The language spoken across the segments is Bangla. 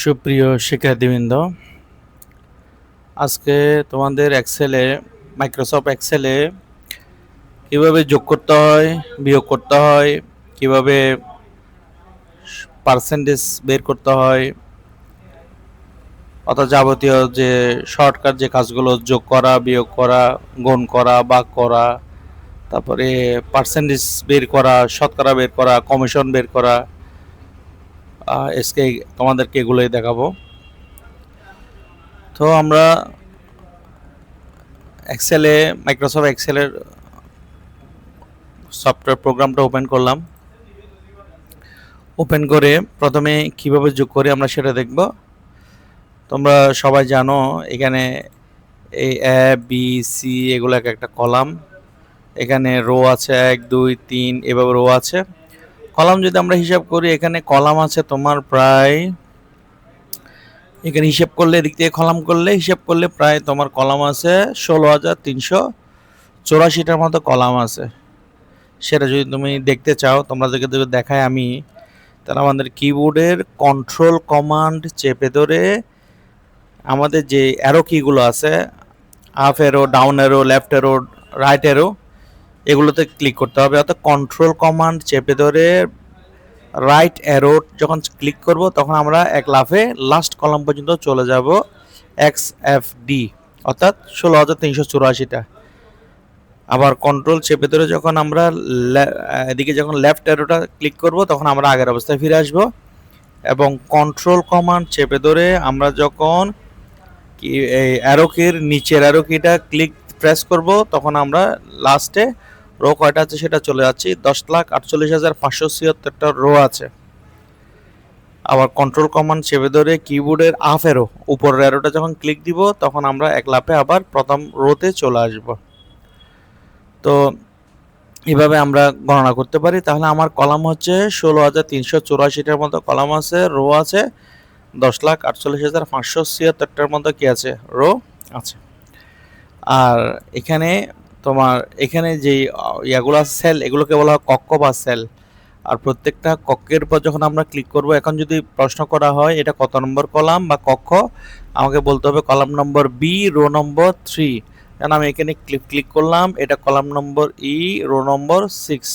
সুপ্রিয় শিক্ষার্থীবৃন্দ, আজকে তোমাদের এক্সেলে মাইক্রোসফট এক্সেলে কীভাবে যোগ করতে হয়, বিয়োগ করতে হয়, কীভাবে পার্সেন্টেজ বের করতে হয়, অর্থাৎ যাবতীয় যে শর্টকাট যে কাজগুলো যোগ করা, বিয়োগ করা, গুণ করা বাক করা, তারপরে পার্সেন্টেজ বের করা, শতকরা বের করা কমিশন বের করা এসকে তোমাদেরকে এগুলোই দেখাবো। তো আমরা এক্সেলে মাইক্রোসফট এক্সেলের সফটওয়্যার প্রোগ্রামটা ওপেন করলাম। ওপেন করে প্রথমে কীভাবে যোগ করি আমরা সেটা দেখব। তোমরা সবাই জানো, এখানে এই এ বি সি এগুলো এক একটা কলাম। এখানে রো আছে এক, দুই, তিন, এভাবে রো আছে। কলাম যদি আমরা হিসাব করি, এখানে কলাম আছে তোমার প্রায়, এখানে হিসাব করলে, এদিক থেকে কলাম করলে, হিসাব করলে প্রায় তোমার কলাম আছে ষোলো হাজার তিনশো চৌরাশিটার মতো কলাম আছে। সেটা যদি তুমি দেখতে চাও তোমাদেরকে যদি দেখায় আমি, তাহলে আমাদের কিবোর্ডের কন্ট্রোল কমান্ড চেপে ধরে আমাদের যে অ্যারো কিগুলো আছে up arrow down arrow left arrow right arrow এগুলোতে ক্লিক করতে হবে। অর্থাৎ কন্ট্রোল কমান্ড চেপে ধরে রাইট অ্যারো যখন ক্লিক করব, তখন আমরা এক লাফে লাস্ট কলাম পর্যন্ত চলে যাব এক্স এফ ডি অর্থাৎ ষোলো হাজার তিনশো চুরাশিটা। আবার কন্ট্রোল চেপে ধরে যখন আমরা এদিকে যখন লেফট অ্যারোটা ক্লিক করব, তখন আমরা আগের অবস্থায় ফিরে আসব। এবং কন্ট্রোল কমান্ড চেপে ধরে আমরা যখন অ্যারোকির নিচের অ্যারোকিটা ক্লিক প্রেস করব, তখন আমরা লাস্টে রো কয়টা আছে সেটা চলে যাচ্ছি। দশ লাখ আটচল্লিশ হাজার পাঁচশো ছিয়াত্তরটা রো আছে। আবার কন্ট্রোল কমান্ড চেপে ধরে কিবোর্ডের আফ এরো উপরের এরোটা যখন ক্লিক দিব, তখন আমরা এক লাফে আবার প্রথম রোতে চলে আসব। তো এভাবে আমরা গণনা করতে পারি। তাহলে আমার কলাম হচ্ছে ষোলো হাজার তিনশো চৌরাশিটার মতো কলাম আছে রো আছে। দশ লাখ আটচল্লিশ হাজার পাঁচশো ছিয়াত্তরটার মতো কী আছে? রো আছে। আর এখানে তোমার এখানে যে ইয়াগুলো সেল এগুলোকে বলা হয় কক্ষ বা সেল আর প্রত্যেকটা কক্ষের উপর যখন আমরা ক্লিক করব, এখন যদি প্রশ্ন করা হয়, এটা কত নম্বর কলাম বা কক্ষ? আমাকে বলতে হবে column number B row number three কারণ আমি এখানে ক্লিক ক্লিক করলাম, এটা column number E row number six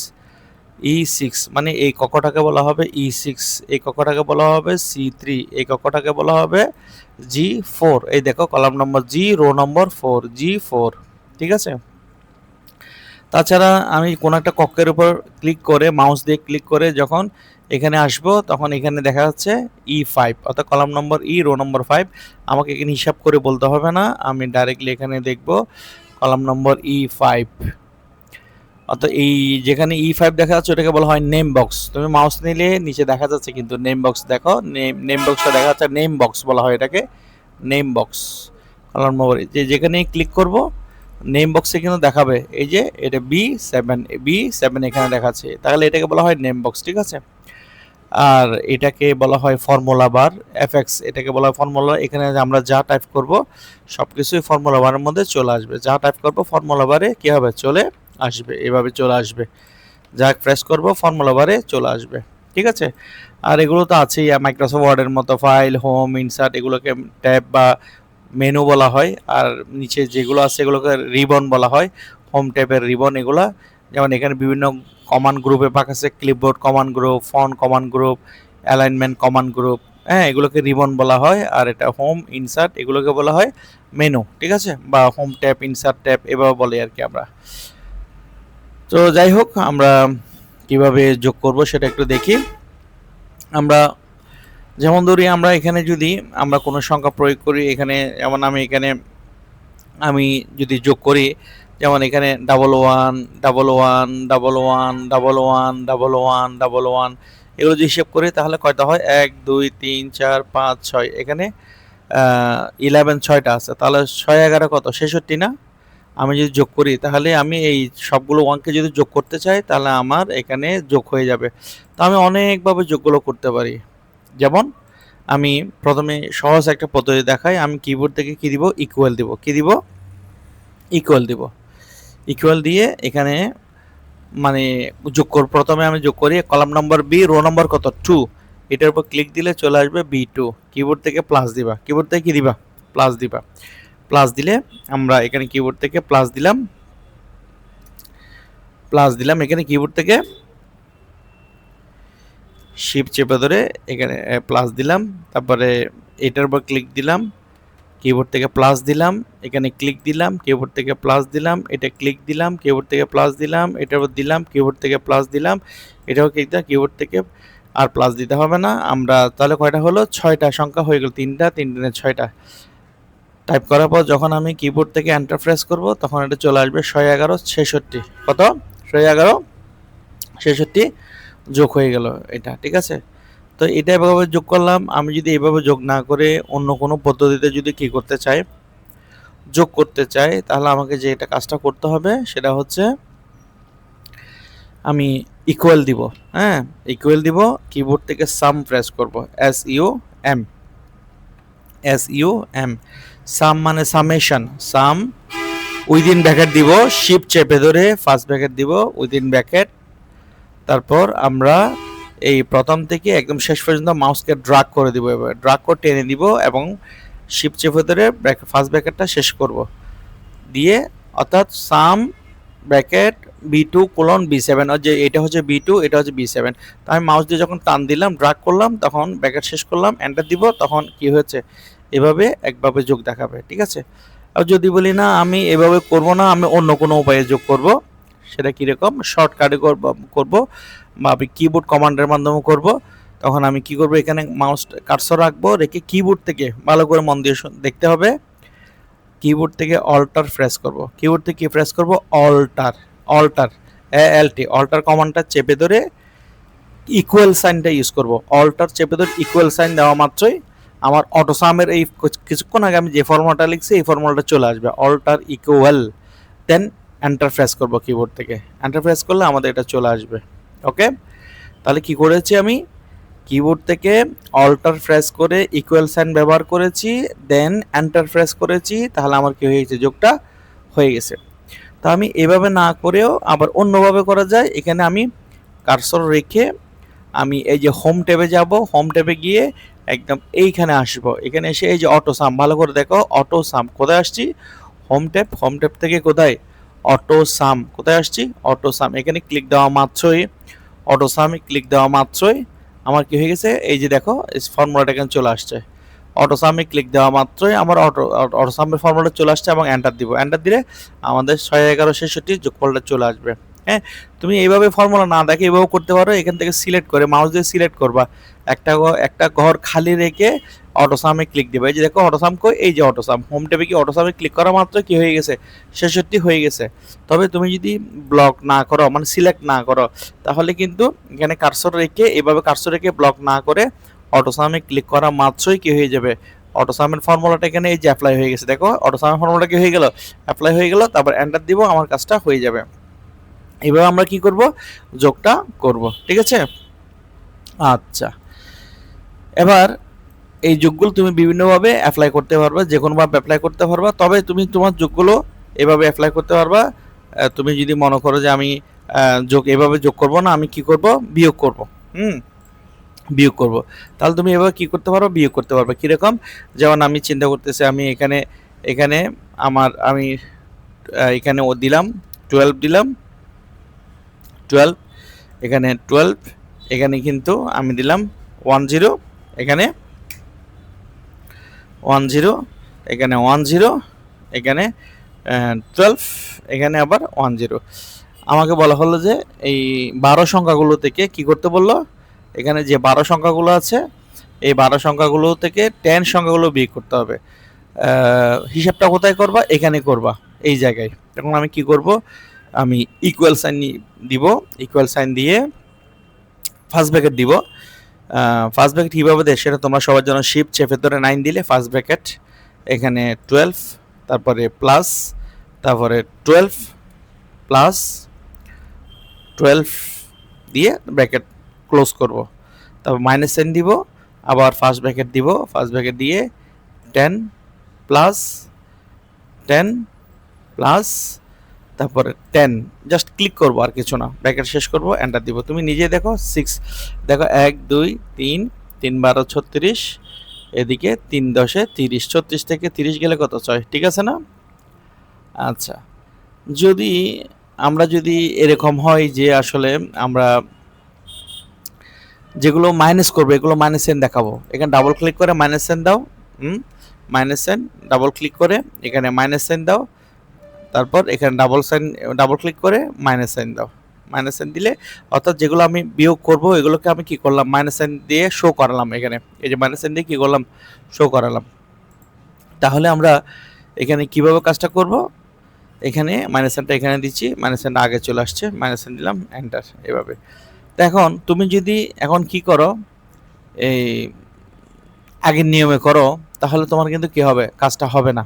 E six মানে এই কক্ষটাকে বলা হবে ই সিক্স এই কক্ষটাকে বলা হবে সি থ্রি এই কক্ষটাকে বলা হবে জি ফোর এই দেখো, column number G row number four G four ঠিক আছে? তাছাড়া আমি কোনো একটা কক্ষের উপর ক্লিক করে মাউস দিয়ে ক্লিক করে যখন এখানে আসব, তখন এখানে দেখা যাচ্ছে ই ফাইভ অর্থাৎ column number E row number five আমাকে এখানে হিসাব করে বলতে হবে না। আমি ডাইরেক্টলি এখানে দেখব কলাম নম্বর ই ফাইভ অর্থাৎ এই যেখানে ই ফাইভ দেখা যাচ্ছে, ওটাকে বলা হয় নেম বক্স তুমি মাউস নিলে নিচে দেখা যাচ্ছে কিন্তু নেম বক্স দেখো। নেম নেম বক্সটা দেখা যাচ্ছে নেম বক্স বলা হয় এটাকে। নেম বক্স কলাম নম্বর যে যেখানে ক্লিক করব নেম বক্সে কিন্তু দেখাবে। এই যে, এটা বি সেভেন বি সেভেন এখানে দেখাচ্ছে। তাহলে এটাকে বলা হয় নেম বক্স ঠিক আছে? আর এটাকে বলা হয় ফর্মুলা বার এফএক্স এটাকে বলা হয় ফর্মুলা এখানে আমরা যা টাইপ করব সব কিছুই ফর্মুলা বারের মধ্যে চলে আসবে। যা টাইপ করব ফর্মুলা বারে কী হবে? চলে আসবে, এভাবে চলে আসবে। যা প্রেস করব ফর্মুলা বারে চলে আসবে। ঠিক আছে? আর এগুলো তো আছেই মাইক্রোসফট ওয়ার্ডের মতো ফাইল হোম ইনসার্ট এগুলোকে ট্যাব বা মেনু বলা হয়, আর নিচে যেগুলো আছে এগুলোকে রিবন বলা হয় হোম ট্যাবের রিবন এগুলা। যেমন এখানে বিভিন্ন কমান্ড গ্রুপে পাক আছে clipboard command group font command group alignment command group হ্যাঁ এগুলোকে রিবন বলা হয়, আর এটা হোম ইনসার্ট এগুলোকে বলা হয় মেনু ঠিক আছে? বা হোম ট্যাপ ইনসার্ট ট্যাপ এভাবে বলে আর কি আমরা। তো যাই হোক, আমরা কীভাবে যোগ করব সেটা একটু দেখি। আমরা যেমন ধরি আমরা এখানে যদি আমরা কোনো সংখ্যা প্রয়োগ করি, এখানে যেমন আমি এখানে আমি যদি যোগ করি, যেমন এখানে double one double one double one double one double one double one এগুলো যদি হিসেব করি তাহলে কয়টা হয়? এক, দুই, তিন, চার, পাঁচ, ছয়। এখানে ইলেভেন ছয়টা আছে। তাহলে ছয়, এগারো কত? ছেষট্টি না? আমি যদি যোগ করি তাহলে আমি এই সবগুলো ওয়ানকে যদি যোগ করতে চাই তাহলে আমার এখানে যোগ হয়ে যাবে। তো আমি অনেকভাবে যোগগুলো করতে পারি। যেমন, আমি প্রথমে সহজ একটা পদ্ধতি দেখাই, আমি কিবোর্ড থেকে কী দিব ইকুয়াল দিব। কী দিব ইকুয়াল দিব। ইকুয়াল দিয়ে এখানে মানে যোগ কর প্রথমে আমি যোগ করি, column number B row number কত? টু এটার উপর ক্লিক দিলে চলে আসবে বি টু কিবোর্ড থেকে প্লাস দিবা। কিবোর্ড থেকে কি দিবা? প্লাস দিবা। প্লাস দিলে আমরা এখানে কিবোর্ড থেকে প্লাস দিলাম। প্লাস দিলাম, এখানে কিবোর্ড থেকে শিপ চেপে ধরে এখানে প্লাস দিলাম। তারপরে এটার উপর ক্লিক দিলাম। কিবোর্ড থেকে প্লাস দিলাম। এখানে ক্লিক দিলাম কিবোর্ড থেকে প্লাস দিলাম। এটা ক্লিক দিলাম কিবোর্ড থেকে প্লাস দিলাম। এটার উপর দিলাম কিবোর্ড থেকে প্লাস দিলাম। এটাও ক্লিক দিলাম কিবোর্ড থেকে আর প্লাস দিতে হবে না। আমরা তাহলে কয়টা হলো? ছয়টা সংখ্যা হয়ে গেল তিনটা। তিন দিনের ছয়টা। টাইপ করার পর যখন আমি কিবোর্ড থেকে এন্টার প্রেস করব, তখন এটা চলে আসবে ছয় এগারো ছেষট্টি। কত? ছয় এগারো ছেষট্টি। যোগ হয়ে গেল এটা, ঠিক আছে? তো এটা এভাবে যোগ করলাম, আমি যদি এভাবে যোগ না করে অন্য কোনো পদ্ধতিতে যদি কি করতে চাই, যোগ করতে চাই, তাহলে আমাকে যে এটা কাজটা করতে হবে সেটা হচ্ছে আমি ইকুয়াল দিব হ্যাঁ? ইকুয়াল দিব কিবোর্ড থেকে সাম প্রেস করব S U M S U M sum মানে সামেশন সাম উইদিন ব্র্যাকেট দিব শিপ চেপে ধরে ফার্স্ট ব্র্যাকেট দিব উইদিন ব্র্যাকেট তারপর আমরা এই প্রথম থেকে একদম শেষ পর্যন্ত মাউসকে ড্রাগ করে দিব, এবার ড্রাগ করে টেনে দিব এবং শিপ চেপে ধরে ফার্স্ট ব্র্যাকেটটা শেষ করব। দিয়ে অর্থাৎ sum bracket B two colon B seven যে এটা হচ্ছে বি টু এটা হচ্ছে বি সেভেন তো আমি মাউস দিয়ে যখন টান দিলাম ড্রাগ করলাম, তখন ব্র্যাকেট শেষ করলাম এন্টার দিব, তখন কি হয়েছে? এভাবে একভাবে যোগ দেখাবে, ঠিক আছে? আর যদি বলি না, আমি এভাবে করব না, আমি অন্য কোনো উপায়ে যোগ করব। সেটা কীরকম? শর্টকাটে করব করব, বা আমি কিবোর্ড কমান্ডের মাধ্যমে করব। তখন আমি কি করব? এখানে মাউস কার্সর রাখব, রেখে কিবোর্ড থেকে ভালো করে মন দিয়ে দেখতে হবে। কিবোর্ড থেকে অল্টার প্রেস করব। কিবোর্ড থেকে কি প্রেস করব? Alt alt L T alt কমান্ডটা চেপে ধরে ইকুয়াল সাইনটা ইউজ করব। অল্টার চেপে ধরে ইকুয়াল সাইন দেওয়া মাত্রই আমার অটোসামের এই কিছুক্ষণ আগে আমি যে ফর্মুলাটা লিখছি, এই ফর্মুলাটা চলে আসবে। Alter equal then enter press করব কিবোর্ড থেকে। এন্টার প্রেস করলে আমাদের এটা চলে আসবে। ওকে তাহলে কি করেছি আমি? কিবোর্ড থেকে অল্টার প্রেস করে ইকুয়াল সাইন ব্যবহার করেছি দেন এন্টার প্রেস করেছি, তাহলে আমার কি হয়ে গেছে? যোগটা হয়ে গেছে। তো আমি এভাবে না করেও আবার অন্যভাবে করা যায়। এখানে আমি কারসর রেখে আমি এই যে হোম ট্যাবে যাব। হোম ট্যাবে গিয়ে একদম এইখানে আসব। এখানে এসে এই যে অটো সাম ভালো করে দেখো অটো সাম কোথায় আসছি? হোম ট্যাব হোম ট্যাব থেকে কোথায়? Auto sum. কোথায় আসছি? Auto sum. এখানে ক্লিক দেওয়া মাত্রই। অটো সামে ক্লিক দেওয়া মাত্রই। আমার কি হয়ে গেছে? এই যে দেখো ফর্মুলাটা এখানে চলে আসছে। অটো সামে ক্লিক দেওয়া মাত্রই আমার অটো অটো সামের ফর্মুলাটা চলে আসছে এবং এন্টার দিব। এন্টার দিলে আমাদের ছয় এগারো ছেষট্টি যোগফলটা চলে আসবে। হ্যাঁ তুমি এইভাবে ফর্মুলা না দেখে এইভাবে করতে পারো, এখান থেকে সিলেক্ট করে মাউস দিয়ে সিলেক্ট করবা। একটা একটা ঘর খালি রেখে অটোসামে ক্লিক দেবে। এই যে দেখো অটোসাম কই? এই যে অটোসাম হোম ট্যাবে কি অটোসামে ক্লিক করা মাত্র কি হয়ে গেছে? ছেষট্টি হয়ে গেছে। তবে তুমি যদি ব্লক না করো মানে সিলেক্ট না করো, তাহলে কিন্তু এখানে কারসর রেখে এভাবে কারসর রেখে ব্লক না করে অটোসামে ক্লিক করা মাত্রই কি হয়ে যাবে? অটোসামের ফর্মুলাটা এখানে এই যে অ্যাপ্লাই হয়ে গেছে। দেখো অটোসামের ফর্মুলাটা কি হয়ে গেল? অ্যাপ্লাই হয়ে গেল, তারপর এন্টার দিব, আমার কাজটা হয়ে যাবে। এভাবে আমরা কি করব? যোগটা করব, ঠিক আছে? আচ্ছা। এবার এই যোগগুলো তুমি বিভিন্নভাবে অ্যাপ্লাই করতে পারবা যে কোনোভাবে অ্যাপ্লাই করতে পারবা, তবে তুমি তোমার যোগগুলো এভাবে অ্যাপ্লাই করতে পারবা। তুমি যদি মনে করো যে আমি যোগ এভাবে যোগ করব না, আমি কি করব? বিয়োগ করব, হুম? বিয়োগ করব। তাহলে তুমি এভাবে কি করতে পারো? বিয়োগ করতে পারবে। কীরকম? যেমন আমি চিন্তা করতেছি, আমি এখানে এখানে আমার, আমি এখানে ও দিলাম টুয়েলভ দিলাম টুয়েলভ এখানে টুয়েলভ এখানে কিন্তু আমি দিলাম ওয়ান জিরো এখানে ওয়ান জিরো এখানে ওয়ান জিরো এখানে টুয়েলভ এখানে আবার ওয়ান জিরো আমাকে বলা হলো যে এই বারো সংখ্যাগুলো থেকে কি করতে বলল? এখানে যে বারো সংখ্যাগুলো আছে, এই বারো সংখ্যাগুলো থেকে টেন সংখ্যাগুলো বিয়ে করতে হবে। হিসাবটা কোথায় করবা? এখানে করবা, এই জায়গায়। এখন আমি কি করব? আমি ইকুয়াল সাইন দিব ইকুয়াল সাইন দিয়ে ফার্স্ট ব্র্যাকেট দিব। ফার্স্ট ব্র্যাকেট কীভাবে দেয় সেটা তোমরা সবার জন্য শিপ চেপে ধরে নাইন দিলে ফার্স্ট ব্র্যাকেট এখানে টুয়েলভ তারপরে প্লাস তারপরে টুয়েলভ প্লাস টুয়েলভ দিয়ে ব্র্যাকেট ক্লোজ করব। তারপর মাইনাস সাইন দিব, আবার ফার্স্ট ব্র্যাকেট দিব ফার্স্ট ব্র্যাকেট দিয়ে টেন প্লাস টেন প্লাস তারপরে টেন জাস্ট ক্লিক করব আর কিছু না। ব্র্যাকেট শেষ করব এন্টার দিব। তুমি নিজে দেখো সিক্স দেখো, এক, দুই, তিন তিন বারো, ছত্রিশ, এদিকে তিন দশে তিরিশ, ছত্রিশ থেকে তিরিশ গেলে কত? ছয়, ঠিক আছে না? আচ্ছা যদি আমরা যদি এরকম হয় যে আসলে আমরা যেগুলো মাইনাস করব, এগুলো মাইনাস সেন দেখাবো। এখানে ডাবল ক্লিক করে মাইনাস সেন দাও, হুম? মাইনাস সেন ডাবল ক্লিক করে এখানে মাইনাস সেন দাও। তারপর এখানে ডাবল সাইন ডাবল ক্লিক করে মাইনাস সাইন দাও। মাইনাস সাইন দিলে অর্থাৎ যেগুলো আমি বিয়োগ করব, এগুলোকে আমি কি করলাম? মাইনাস সাইন দিয়ে শো করালাম এখানে। এই যে মাইনাস সাইন দিয়ে কি করলাম? শো করালাম। তাহলে আমরা এখানে কীভাবে কাজটা করব? এখানে মাইনাস সাইনটা এখানে দিচ্ছি মাইনাস সাইনটা আগে চলে আসছে মাইনাস সাইন দিলাম এন্টার এভাবে। তো এখন তুমি যদি এখন কি করো? এই আগের নিয়মে করো, তাহলে তোমার কিন্তু কি হবে? কাজটা হবে না।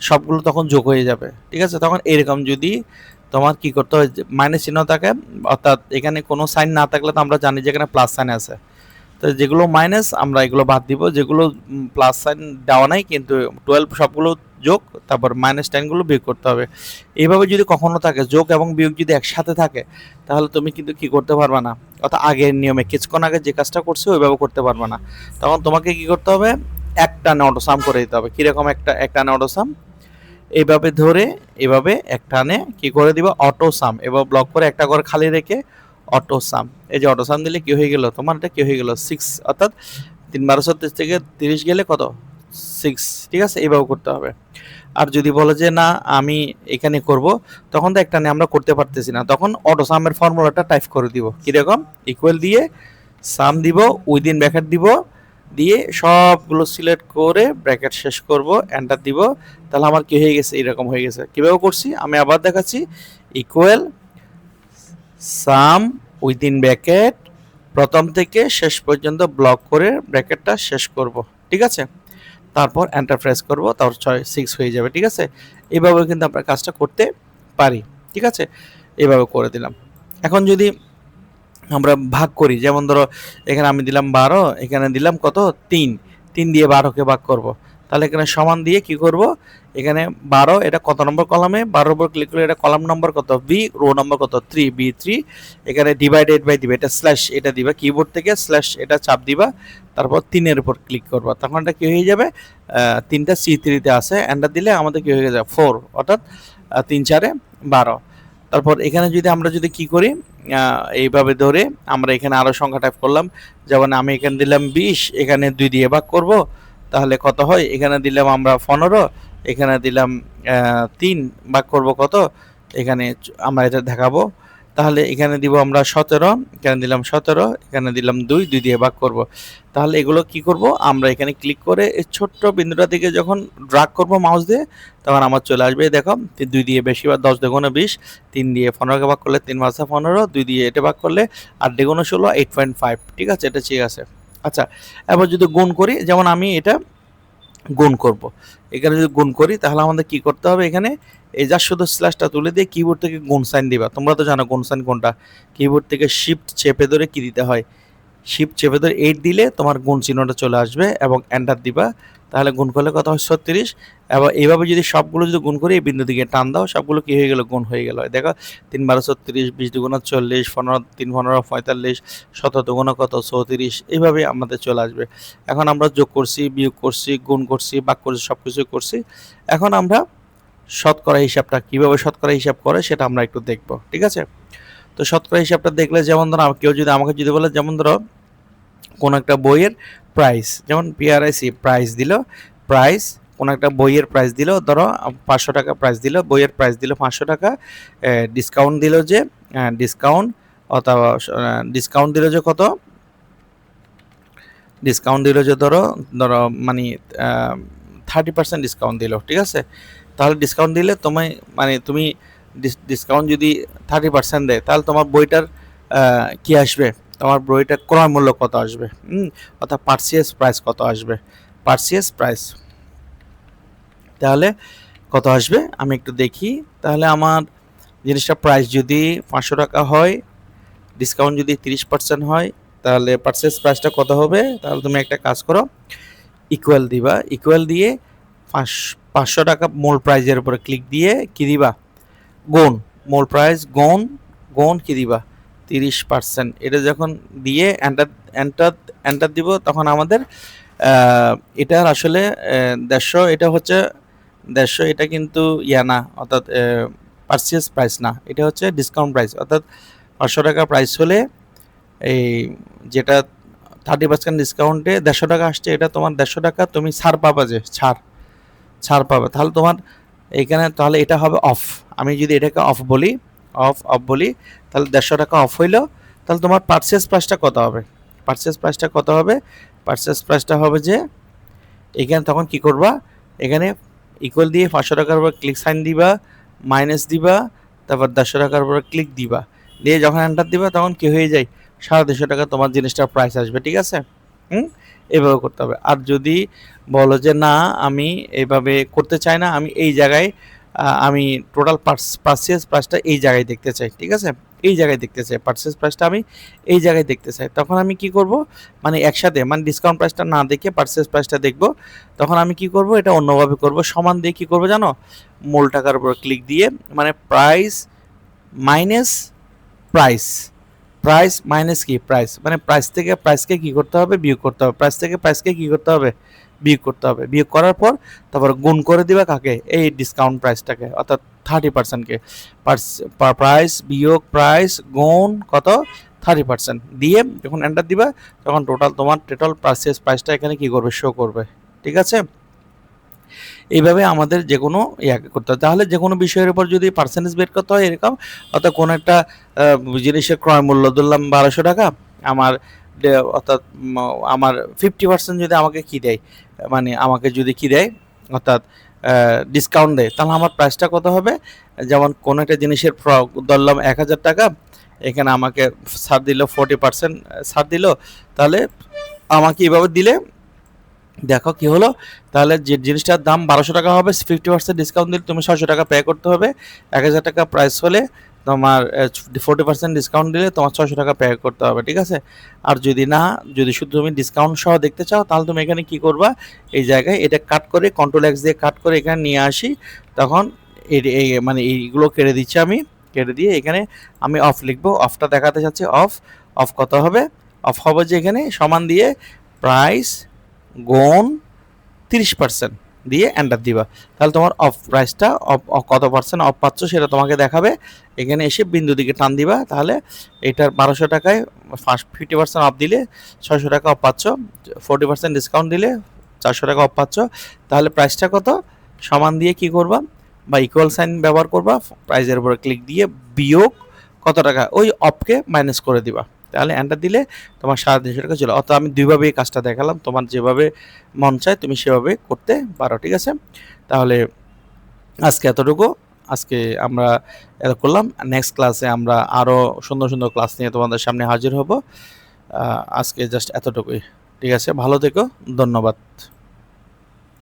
সবগুলো তখন যোগ হয়ে যাবে। ঠিক আছে? তখন এরকম যদি তোমার কি করতে হয় মাইনাস চিহ্ন থাকে, অর্থাৎ এখানে কোনো সাইন না থাকলে তো আমরা জানি যে এখানে প্লাস সাইন আছে। তো যেগুলো মাইনাস আমরা এগুলো বাদ দিব। যেগুলো প্লাস সাইন দেওয়া নাই কিন্তু টুয়েলভ সবগুলো যোগ, তারপর মাইনাস টেনগুলো বিয়োগ করতে হবে। এইভাবে যদি কখনো থাকে, যোগ এবং বিয়োগ যদি একসাথে থাকে, তাহলে তুমি কিন্তু কি করতে পারবে না। অর্থাৎ আগের নিয়মে কিছুক্ষণ আগে যে কাজটা করছ, ওইভাবে করতে পারবে না। তখন তোমাকে কি করতে হবে? একটা অটোসাম করে দিতে হবে। কীরকম একটা একটা অটোসাম এইভাবে ধরে, এভাবে একটানে কি করে দিবা? অটো সাম এবার ব্লক করে একটা করে খালি রেখে অটো সাম এই যে অটো সাম দিলে কি হয়ে গেল? তোমার এটা কি হয়ে গেল? সিক্স অর্থাৎ তিন বারো ছত্রিশ থেকে তিরিশ গেলে কত? সিক্স ঠিক আছে? এইভাবে করতে হবে। আর যদি বলো যে না, আমি এখানে করব, তখন তো একটা আমরা করতে পারতেছি না। তখন অটো সামের ফর্মুলাটা টাইপ করে দিব। কীরকম? ইকুয়াল দিয়ে সাম দিব উইদিন ব্যাকেট দিব দিয়ে সবগুলো সিলেক্ট করে ব্র্যাকেট শেষ করব এন্টার দিব। তাহলে আমার কি হয়ে গেছে? এরকম হয়ে গেছে। কীভাবে করছি? আমি আবার দেখাচ্ছি। ইকুয়াল সাম উইদিন ব্র্যাকেট প্রথম থেকে শেষ পর্যন্ত ব্লক করে ব্র্যাকেটটা শেষ করব। ঠিক আছে? তারপর এন্টার প্রেস করব, তারপর ছয় সিক্স হয়ে যাবে। ঠিক আছে? এইভাবে কিন্তু আমরা কাজটা করতে পারি। ঠিক আছে? এভাবে করে দিলাম। এখন যদি আমরা ভাগ করি। যেমন ধরো, এখানে আমি দিলাম বারো, এখানে দিলাম কত? তিন। তিন দিয়ে বারোকে ভাগ করব। তাহলে এখানে সমান দিয়ে কি করব? এখানে বারো, এটা কত নম্বর কলামে? বারোর উপর ক্লিক করলে এটা কলাম নম্বর কত? বি রো নম্বর কত? থ্রি বি থ্রি এখানে ডিভাইডেড বাই দিবে, এটা স্ল্যাশ এটা দিবা। কিবোর্ড থেকে স্ল্যাশ এটা চাপ দিবা। তারপর তিনের উপর ক্লিক করবা। তখন এটা কী হয়ে যাবে? তিনটা সি থ্রিতে আছে। এন্ডার দিলে আমাদের কী হয়ে যাবে? ফোর অর্থাৎ তিন চারে বারো। তারপর এখানে যদি আমরা যদি কি করি এইভাবে ধরে আমরা এখানে আরও সংখ্যা টাইপ করলাম। যেমন আমি এখানে দিলাম বিশ, এখানে দুই দিয়ে ভাগ করব, তাহলে কত হয়? এখানে দিলাম আমরা পনেরো, এখানে দিলাম তিন, ভাগ করব কত? এখানে আমরা এটা দেখাবো। তাহলে এখানে দিব আমরা সতেরো, এখানে দিলাম সতেরো, এখানে দিলাম দুই দুই দিয়ে ভাগ করব। তাহলে এগুলো কি করব? আমরা এখানে ক্লিক করে এই ছোট্ট বিন্দুটা দিকে যখন ড্রাগ করব মাউস দিয়ে, তখন আমার চলে আসবে দেখো দুই দিয়ে বেশি বা দশ দেগুণে বিশ, তিন দিয়ে পনেরোকে ভাগ করলে তিন মাসে পনেরো, দুই দিয়ে এটা ভাগ করলে আর দেগুণে ষোলো এইট পয়েন্ট ফাইভ ঠিক আছে? এটা ঠিক আছে। আচ্ছা এবার যদি গুণ করি, যেমন আমি এটা গুণ করব। এখানে যদি গুণ করি, তাহলে আমাদের কি করতে হবে এখানে? এই যা শুধু স্ল্যাশটা তুলে দিয়ে কিবোর্ড থেকে গুণ সাইন দিবা। তোমরা তো জানো গুণ সাইন কোনটা। কিবোর্ড থেকে শিফট চেপে ধরে কি দিতে হয়? শিফট চেপে ধরে এইট দিলে তোমার গুণ চিহ্নটা চলে আসবে এবং এন্টার দিবা। তাহলে গুণ করলে কত হয়? ছত্রিশ। এবং এইভাবে যদি সবগুলো যদি গুণ করি, এই বিন্দু দিকে টান দাও, সবগুলো কী হয়ে গেল? গুণ হয়ে গেল। দেখো, তিন বারো ছত্রিশ, বিশ দুগুণা চল্লিশ, পনেরো, তিন পনেরো, পঁয়তাল্লিশ শত দুগুণা কত? চৌত্রিশ। এইভাবে আমাদের চলে আসবে। এখন আমরা যোগ করছি, বিয়োগ করছি, গুণ করছি, বাক করছি সব কিছুই করছি। এখন আমরা শতকরা হিসাবটা, কীভাবে শতকরা হিসাব করে সেটা আমরা একটু দেখব, ঠিক আছে? তো শতকরা হিসাবটা দেখলে যেমন ধরো, কেউ যদি আমাকে যদি বলে, যেমন ধরো, কোনো একটা বইয়ের প্রাইস যেমন পিআরআইসি প্রাইস দিল প্রাইস কোনো একটা বইয়ের প্রাইস দিল, ধরো, পাঁচশো টাকা প্রাইস দিল, বইয়ের প্রাইস দিল পাঁচশো টাকা ডিসকাউন্ট দিল যে ডিসকাউন্ট অথবা ডিসকাউন্ট দিল যে কত? ডিসকাউন্ট দিল যে ধরো ধরো মানে থার্টি পার্সেন্ট ডিসকাউন্ট দিল, ঠিক আছে? তাহলে ডিসকাউন্ট দিলে তোমায় মানে তুমি ডিসকাউন্ট যদি থার্টি পার্সেন্ট দেয়, তাহলে তোমার বইটার কি আসবে? তোমার বইটার ক্রয় মূল্য কত আসবে? অর্থাৎ পার্সিয়াস প্রাইস কত আসবে? পার্সিয়াস প্রাইস তাহলে কত আসবে? আমি একটু দেখি। তাহলে আমার জিনিসটা প্রাইস যদি পাঁচশো টাকা হয় ডিসকাউন্ট যদি তিরিশ পার্সেন্ট হয়, তাহলে পার্সেস প্রাইসটা কত হবে? তাহলে তুমি একটা কাজ করো ইকুয়াল দিবা। ইকুয়াল দিয়ে পাঁচশো টাকা মূল প্রাইজের উপরে ক্লিক দিয়ে কি দিবা? গোন মূল প্রাইস গোন গোন কি দিবা? তিরিশ পার্সেন্ট এটা যখন দিয়ে এন্টার এন্টার এন্টার দিব, তখন আমাদের এটার আসলে দেড়শো, এটা হচ্ছে দেড়শো, এটা কিন্তু ইয়া না, অর্থাৎ পারচেস প্রাইস না। এটা হচ্ছে ডিসকাউন্ট প্রাইস অর্থাৎ পাঁচশো টাকা প্রাইস হলে এই যেটা থার্টি পার্সেন্ট ডিসকাউন্টে দেড়শো টাকা আসছে, এটা তোমার দেড়শো টাকা তুমি ছাড় পাবা যে, ছাড়। ছাড় পাবে। তাহলে তোমার এইখানে তাহলে এটা হবে অফ আমি যদি এটাকে অফ বলি অফ অফ বলি, তাহলে দেড়শো টাকা অফ হইল। তাহলে তোমার পারচেস প্রাইসটা কত হবে? পারচেস প্রাইসটা কত হবে? পারচেস প্রাইসটা হবে যে, এখানে তখন কি করবা? এখানে ইকুয়াল দিয়ে পাঁচশো টাকার উপর ক্লিক সাইন দিবা মাইনাস দিবা, তারপর দেড়শো টাকার উপর ক্লিক দিবা। দিয়ে যখন এন্টার দিবা, তখন কি হয়ে যায়? সাড়ে দেড়শো টাকা তোমার জিনিসটার প্রাইস আসবে, ঠিক আছে? এভাবে করতে হবে। আর যদি বলো যে না, আমি এইভাবে করতে চাই না, আমি এই জায়গায় আমি টোটাল পার্সেস প্রাইসটা এই জায়গায় দেখতে চাই, ঠিক আছে? এই জায়গায় দেখতে চাই পার্সেস প্রাইসটা আমি এই জায়গায় দেখতে চাই। তখন আমি কি করব? মানে একসাথে মানে ডিসকাউন্ট প্রাইসটা না দেখে পার্সেস প্রাইসটা দেখব। তখন আমি কি করব? এটা অন্যভাবে করব। সমান দিয়ে কি করব জানো? মূল টাকার উপর ক্লিক দিয়ে মানে price minus price price minus কি? প্রাইস মানে প্রাইস থেকে প্রাইসকে কি করতে হবে? বিয়োগ করতে হবে। প্রাইস থেকে প্রাইসকে কি করতে হবে? বিয়োগ করতে হবে। বিয়োগ করার পর তারপর গুণ করে দিবা কাকে? এই ডিসকাউন্ট প্রাইসটাকে অর্থাৎ থার্টি পার্সেন্টকে প্রাইস বিয়োগ প্রাইস গুণ কত? থার্টি পার্সেন্ট দিয়ে যখন এন্টার দিবা, তখন টোটাল তোমার টোটাল পারচেস প্রাইসটা এখানে কি করবে? শো করবে। ঠিক আছে? এইভাবে আমাদের যে কোনো ইয়াকে করতে হয়। তাহলে যে কোনো বিষয়ের উপর যদি পার্সেন্টেজ বের করতে হয় এরকম, অর্থাৎ কোনো একটা জিনিসের ক্রয় মূল্য ধরলাম বারোশো টাকা, আমার অর্থাৎ আমার ফিফটি পার্সেন্ট যদি আমাকে কী দেয় মানে আমাকে যদি কী দেয়, অর্থাৎ ডিসকাউন্ট দেয়, তাহলে আমার প্রাইসটা কত হবে? যেমন কোনো একটা জিনিসের ধরলাম এক হাজার টাকা, এখানে আমাকে ছাড় দিল ফোর্টি পার্সেন্ট ছাড় দিল, তাহলে আমাকে এভাবে দিলে দেখো কি হলো? তাহলে যে জিনিসটার দাম বারোশো টাকা হবে ফিফটি পার্সেন্ট ডিসকাউন্ট দিলে তুমি ছশো টাকা পে করতে হবে। এক হাজার টাকা প্রাইস হলে তোমার ফোর্টি পার্সেন্ট ডিসকাউন্ট দিলে তোমার ছশো টাকা পে করতে হবে, ঠিক আছে? আর যদি না, যদি শুধু তুমি ডিসকাউন্ট সহ দেখতে চাও, তাহলে তুমি এখানে কি করবা? এই জায়গায় এটা কাট করে কন্ট্রোল এক্স দিয়ে কাট করে এখানে নিয়ে আসি। তখন এই- মানে এইগুলো কেটে দিচ্ছি আমি। কেটে দিয়ে এখানে আমি অফ লিখব। অফটা দেখাতে চাচ্ছি অফ অফ কত হবে? অফ হবে যে এখানে সমান দিয়ে প্রাইস গুণ তিরিশ পার্সেন্ট দিয়ে এন্টার দিবা। তাহলে তোমার অফ প্রাইসটা অফ কত পার্সেন্ট অফ পাচ্ছ সেটা তোমাকে দেখাবে। এখানে এসে বিন্দু দিকে টান দিবা, তাহলে এটার বারোশো টাকায় ফার্স্ট ফিফটি পার্সেন্ট অফ দিলে ছয়শো টাকা অফ পাচ্ছ ফোর্টি পার্সেন্ট ডিসকাউন্ট দিলে চারশো টাকা অফ পাচ্ছ। তাহলে প্রাইসটা কত? সমান দিয়ে কি করবা? বা ইকুয়াল সাইন ব্যবহার করবা প্রাইজের উপরে ক্লিক দিয়ে বিয়োগ কত টাকা? ওই অফকে মাইনাস করে দিবা। তাহলে এন্টার দিলে তোমার সাড়ে তিনশো টাকা চলে। অত আমি দুইভাবে এই কাজটা দেখালাম, তোমার যেভাবে মন চায় তুমি সেভাবে করতে পারো, ঠিক আছে? তাহলে আজকে এতটুকু। আজকে আমরা এত করলাম। নেক্সট ক্লাসে আমরা আরও সুন্দর সুন্দর ক্লাস নিয়ে তোমাদের সামনে হাজির হব। আজকে জাস্ট এতটুকুই, ঠিক আছে? ভালো থেকো, ধন্যবাদ।